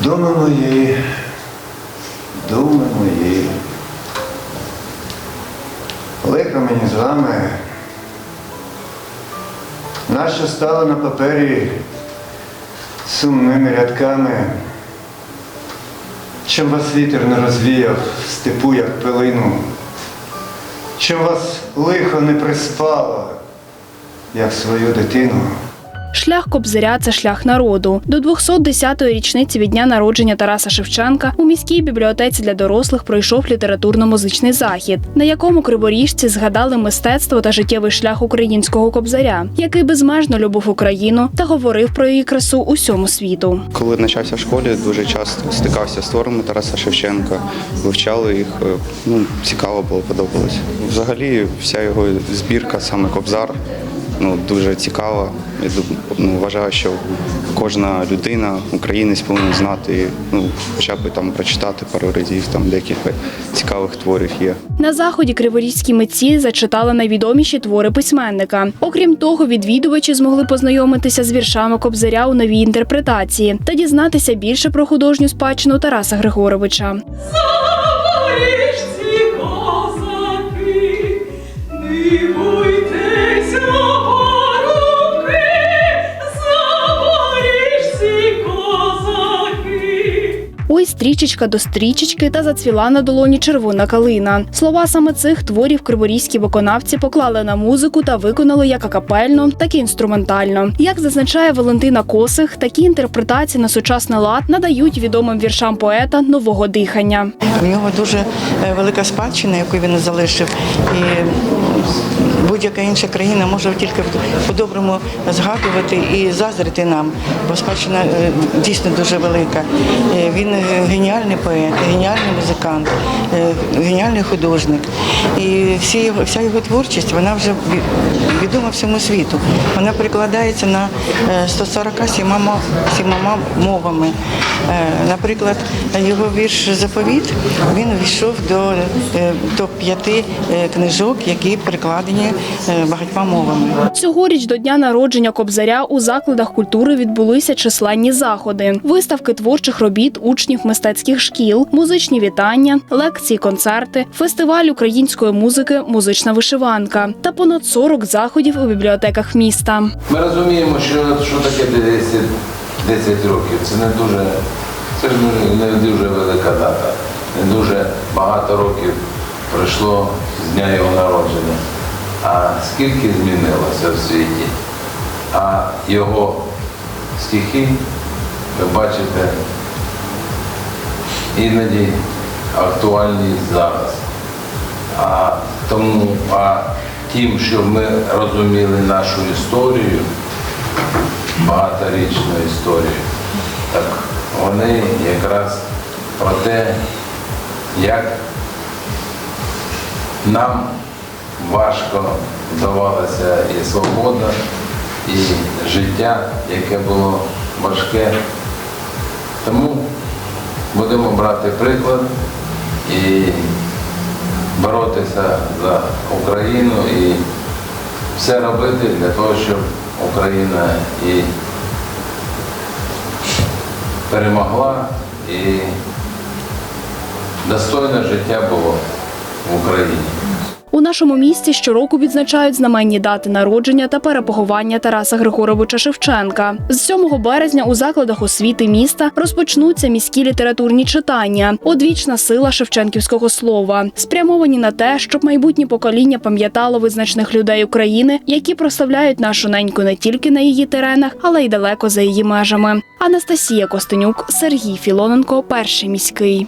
Думи мої, думи мої. Лихо мені з вами. Нащо стало на папері сумними рядками, чим вас вітер не розвіяв в степу, як пилину, чим вас лихо не приспало, як свою дитину. Шлях Кобзаря це шлях народу. До 210-ї річниці від дня народження Тараса Шевченка у міській бібліотеці для дорослих пройшов літературно-музичний захід, на якому криворіжці згадали мистецтво та життєвий шлях українського кобзаря, який безмежно любив Україну та говорив про її красу усьому світу. Коли навчався в школі, дуже часто стикався з творами Тараса Шевченка, вивчали їх. е, Ну, цікаво було, подобалось. Взагалі, вся його збірка, саме Кобзар, ну, дуже цікава. Я ну, вважаю, що кожна людина, українець повинен знати, ну, хоча б там прочитати пару разів, там декілька цікавих творів є. На заході криворізькі митці зачитали найвідоміші твори письменника. Окрім того, відвідувачі змогли познайомитися з віршами Кобзаря у новій інтерпретації та дізнатися більше про художню спадщину Тараса Григоровича. Ой, стрічечка до стрічечки та зацвіла на долоні червона калина. Слова саме цих творів криворізькі виконавці поклали на музику та виконали як акапельно, так і інструментально. Як зазначає Валентина Косих, такі інтерпретації на сучасний лад надають відомим віршам поета нового дихання. В нього дуже е, велика спадщина, яку він залишив. І будь-яка інша країна може тільки по-доброму згадувати і заздрити нам, бо спадщина е, дійсно дуже велика. Е, Він геніальний поет, геніальний музикант, е, геніальний художник. І всі вся його творчість вона вже відома всьому світу. Вона перекладається на е, 147 сімома мовами. Е, Наприклад, його вірш Заповіт він війшов до е, топ-5 книжок, які перекладені е, багатьма мовами. Цьогоріч до дня народження Кобзаря у закладах культури відбулися численні заходи, виставки творчих робіт учнів мистецьких шкіл, музичні вітання, лекції, концерти, фестиваль української музики, музична вишиванка та понад 40 заходів у бібліотеках міста. Ми розуміємо, що, що таке 10, 10 років. Це не дуже, це ж не дуже велика дата. Не дуже багато років пройшло з дня його народження. А скільки змінилося в світі? А його стихи, ви бачите, іноді актуальні зараз. А тому, а тим, що ми розуміли нашу історію, багаторічну історію, так вони якраз про те, як нам важко давалася і свобода, і життя, яке було важке. Тому будемо брати приклад і боротися за Україну і все робити для того, щоб Україна і перемогла, і достойне життя було в Україні. У нашому місті щороку відзначають знаменні дати народження та перепоховання Тараса Григоровича Шевченка. З 7 березня у закладах освіти міста розпочнуться міські літературні читання, одвічна сила шевченківського слова, спрямовані на те, щоб майбутнє покоління пам'ятало визначних людей України, які прославляють нашу неньку не тільки на її теренах, але й далеко за її межами. Анастасія Костенюк, Сергій Філоненко, перший міський.